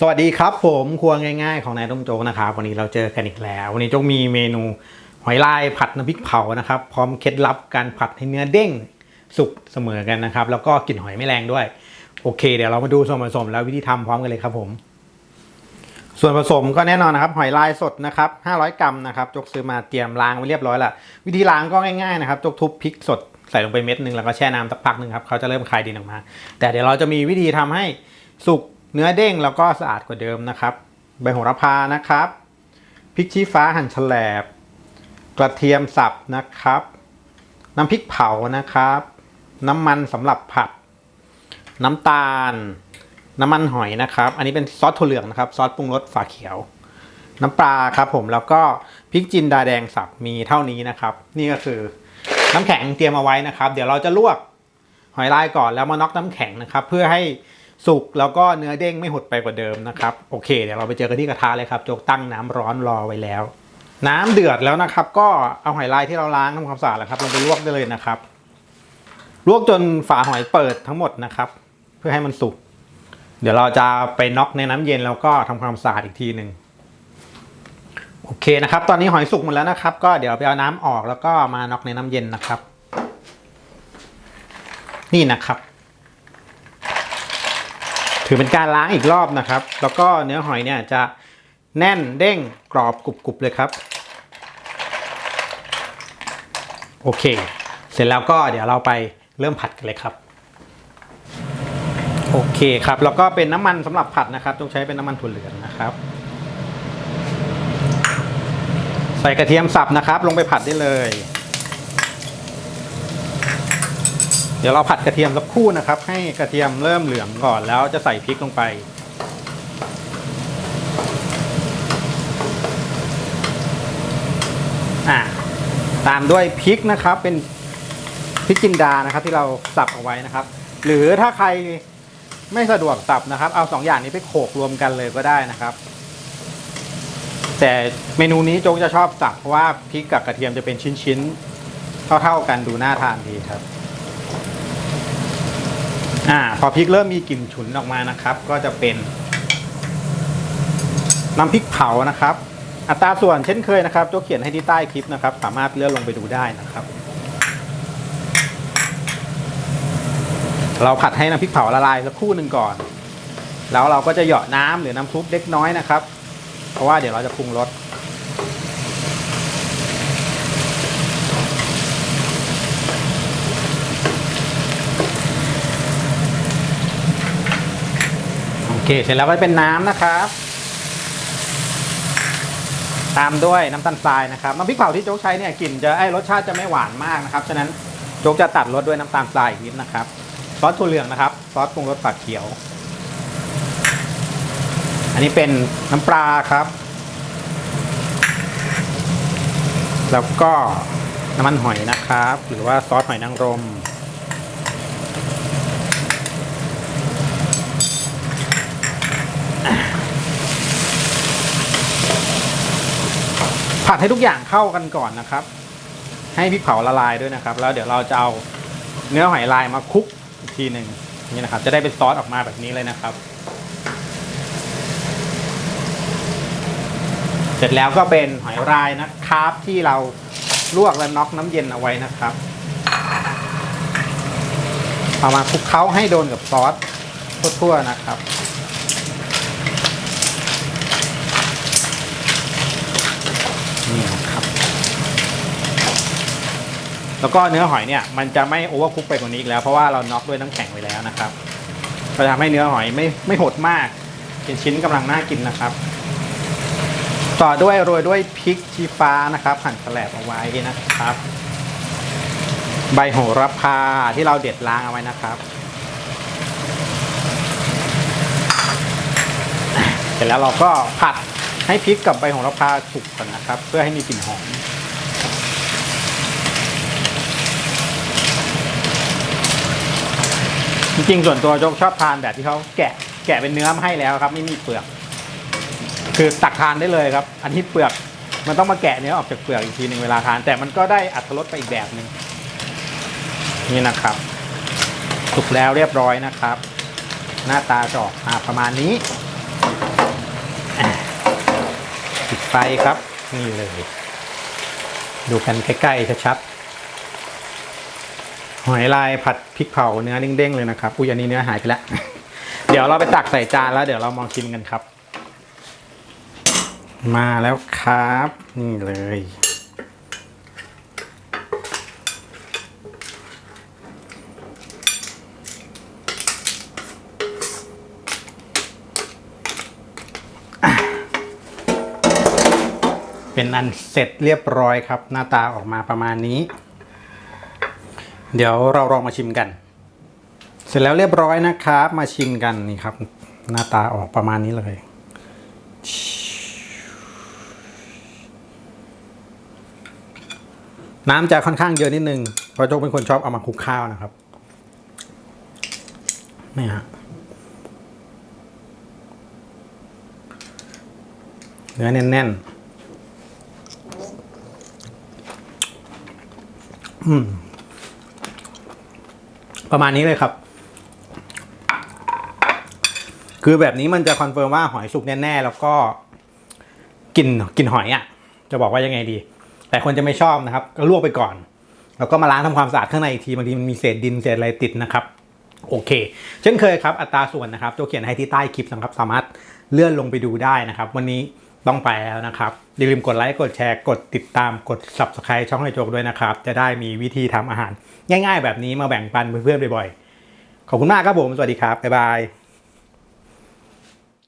สวัสดีครับผมครัวง่ายๆของนายต้มโจ๊กนะครับวันนี้เราเจอกันอีกแล้ว วันนี้โจ๊กมีเมนูหอยลายผัดน้ำพริกเผานะครับ พร้อมเคล็ดลับการผัดให้เนื้อเด้งสุกเสมอกันนะครับ แล้วก็กลิ่นหอยไม่แรงด้วย โอเค เดี๋ยวเรามาดูส่วนผสมแล้ววิธีทำพร้อมกันเลยครับผม ส่วนผสมก็แน่นอนนะครับ หอยลายสดนะครับ 500 กรัมนะครับจกซื้อมาเตรียมล้างไว้เรียบร้อยละวิธีล้างก็ง่ายๆนะครับจกทุบพริกสดใส่ลงไปเม็ดหนึ่งแล้วก็แช่น้ำสักพักหนึ่งครับเขาจะเริ่มคลายดินออกมา แต่เดี๋ยวเราจะมีวิธีทำให้สุก เนื้อเด้งแล้วก็สะอาดกว่าเดิมนะครับ ใบโหระพานะครับพริกชี้ฟ้าหั่นแฉลบ กระเทียมสับนะครับ น้ำพริกเผานะครับ น้ำมันสำหรับผัด น้ำตาล น้ำมันหอยนะครับ อันนี้เป็นซอสถั่วเหลืองนะครับ ซอสปรุงรสฝาเขียว น้ำปลาครับผมแล้วก็พริกจินดาแดงสับมีเท่านี้นะครับ นี่ก็คือน้ำแข็งเตรียมเอาไว้นะครับ เดี๋ยวเราจะลวกหอยลายก่อนแล้วมาน็อกน้ำแข็งนะครับ เพื่อให้ สุกแล้วก็เนื้อเด้งไม่หดไปกว่าเดิมนะครับ โอเค เดี๋ยวเราไปเจอกันที่กระทะเลยครับโจกตั้งน้ำร้อนรอไว้แล้ว น้ำเดือดแล้วนะครับ ก็เอาหอยลายที่เราล้างทำความสะอาดแล้วครับลงไปลวกได้เลยนะครับ ลวกจนฝาหอยเปิดทั้งหมดนะครับ เพื่อให้มันสุกเดี๋ยวเราจะไปน็อกในน้ำเย็นแล้วก็ทำความสะอาดอีกทีหนึ่งโอเคนะครับ ตอนนี้หอยสุกหมดแล้วนะครับ ก็เดี๋ยวไปเอาน้ำออกแล้วก็มาน็อกในน้ำเย็นนะครับ นี่นะครับ ถือเป็นการล้างอีกรอบนะครับ แล้วก็เนื้อหอยเนี่ยจะแน่นเด้งกรอบกรุบๆเลยครับ โอเค เสร็จแล้วก็เดี๋ยวเราไปเริ่มผัดกันเลยครับ โอเคครับ แล้วก็เป็นน้ำมันสำหรับผัดนะครับ ต้องใช้เป็นน้ำมันถั่วเหลืองนะครับ ใส่กระเทียมสับนะครับ ลงไปผัดได้เลย เดี๋ยวเราผัดกระเทียมสักครู่นะครับ ให้กระเทียมเริ่มเหลืองก่อนแล้วจะใส่พริกลงไป อ่าตามด้วยพริกนะครับเป็นพริกจินดานะครับ ที่เราสับเอาไว้นะครับ หรือถ้าใครไม่สะดวกสับนะครับ เอาสองอย่างนี้ไปโขลกรวมกันเลยก็ได้นะครับ แต่เมนูนี้โจ๊กจะชอบสับเพราะว่าพริกกับกระเทียมจะเป็นชิ้นๆเท่าๆกันดูน่าทานดีครับ อ่าพอพริกเริ่มมีกลิ่นฉุนออกมานะครับ ก็จะเป็นน้ำพริกเผานะครับ อัตราส่วนเช่นเคยนะครับโจ๊กเขียนให้ที่ใต้คลิปนะครับ สามารถเลื่อนลงไปดูได้นะครับ เราผัดให้น้ำพริกเผาละลายสักครู่หนึ่งก่อน แล้วเราก็จะเหยาะน้ำหรือน้ำซุปเล็กน้อยนะครับ เพราะว่าเดี๋ยวเราจะปรุงรส เคเสร็จแล้วก็เป็นน้ำนะครับ ตามด้วยน้ำตาลทรายนะครับน้ำพริกเผาที่โจ๊กใช้เนี่ยกลิ่นจะไอ้รสชาติจะไม่หวานมากนะครับฉะนั้นโจ๊กจะตัดรสด้วยน้ำตาลทรายอีกนิดนะครับซอสถั่วเหลืองนะครับซอสปรุงรสฝาเขียว อันนี้เป็นน้ำปลาครับ แล้วก็น้ำมันหอยนะครับ หรือว่าซอสหอยนางรม ผัดให้ทุกอย่างเข้ากันก่อนนะครับ ให้พริกเผาละลายด้วยนะครับ แล้วเดี๋ยวเราจะเอาเนื้อหอยลายมาคลุกอีกทีหนึ่งนี่นะครับ จะได้เป็นซอสออกมาแบบนี้เลยนะครับ เสร็จแล้วก็เป็นหอยลายนะครับ ที่เราลวกและน็อกน้ำเย็นเอาไว้นะครับเอามาคลุกเคล้าให้โดนกับซอสทั่วๆนะครับ นี่นะครับ แล้วก็เนื้อหอยเนี่ยมันจะไม่โอเวอร์คุกไปกว่านี้อีกแล้วเพราะว่าเราน็อกด้วยน้ำแข็งไว้แล้วนะครับก็จะทำให้เนื้อหอยไม่ไม่หดมากเป็นชิ้นกำลังน่ากินนะครับ ต่อด้วยโรยด้วยพริกชี้ฟ้านะครับหั่นแฉลบเอาไว้นะครับ ใบโหระพาที่เราเด็ดล้างเอาไว้นะครับเสร็จแล้วเราก็ผัดให้พริกกับใบโหระพาสุกก่อนนะครับ เพื่อให้มีกลิ่นหอม จริงๆส่วนตัวโจ๊กชอบทานแบบที่เขาแกะแกะเป็นเนื้อมาให้แล้วครับ ไม่มีเปลือก คือตักทานได้เลยครับ อันนี้เปลือกมันต้องมาแกะเนื้อออกจากเปลือกอีกทีหนึ่งเวลาทาน แต่มันก็ได้อัตรสไปอีกแบบหนึ่งนี่นะครับสุกแล้วเรียบร้อยนะครับ หน้าตาจะออกมาประมาณนี้ปิดไฟครับ นี่เลย ดูกันใกล้ๆชัดๆ หอยลายผัดพริกเผาเนื้อเด้งๆเลยนะครับอุ้ยอันนี้เนื้อหายไปแล้ว เดี๋ยวเราไปตักใส่จานแล้วเดี๋ยวเรามองชิมกันครับ มาแล้วครับนี่เลยเป็นอันเสร็จเรียบร้อยครับ หน้าตาออกมาประมาณนี้ เดี๋ยวเราลองมาชิมกัน เสร็จแล้วเรียบร้อยนะครับ มาชิมกันนี่ครับ หน้าตาออกประมาณนี้เลย น้ำจะค่อนข้างเยอะนิดนึงเพราะโจ๊กเป็นคนชอบเอามาคลุกข้าวนะครับนี่ฮะเนื้อแน่นๆ อืม ประมาณนี้เลยครับ คือแบบนี้มันจะคอนเฟิร์มว่าหอยสุกแน่ๆ แล้วก็กลิ่นกลิ่นหอยอะ่ะ จะบอกว่ายังไงดี แต่คนจะไม่ชอบนะครับ ก็ลวกไปก่อน แล้วก็มาล้างทำความสะอาดข้างในอีกทีบางทีมันมีเศษดินเศษอะไรติดนะครับโอเค เช่นเคยครับอัตราส่วนนะครับโจเขียนให้ที่ใต้คลิปนะครับสามารถเลื่อนลงไปดูได้นะครับ วันนี้ ต้องไปแล้วนะครับ อย่าลืมกดไลค์กดแชร์กดติดตามกด subscribe ช่องไอโจกด้วยนะครับ จะได้มีวิธีทำอาหาร ง่ายๆ แบบนี้มาแบ่งปันเพื่อนๆบ่อยๆ ขอบคุณมากครับผม สวัสดีครับ บ๊ายบาย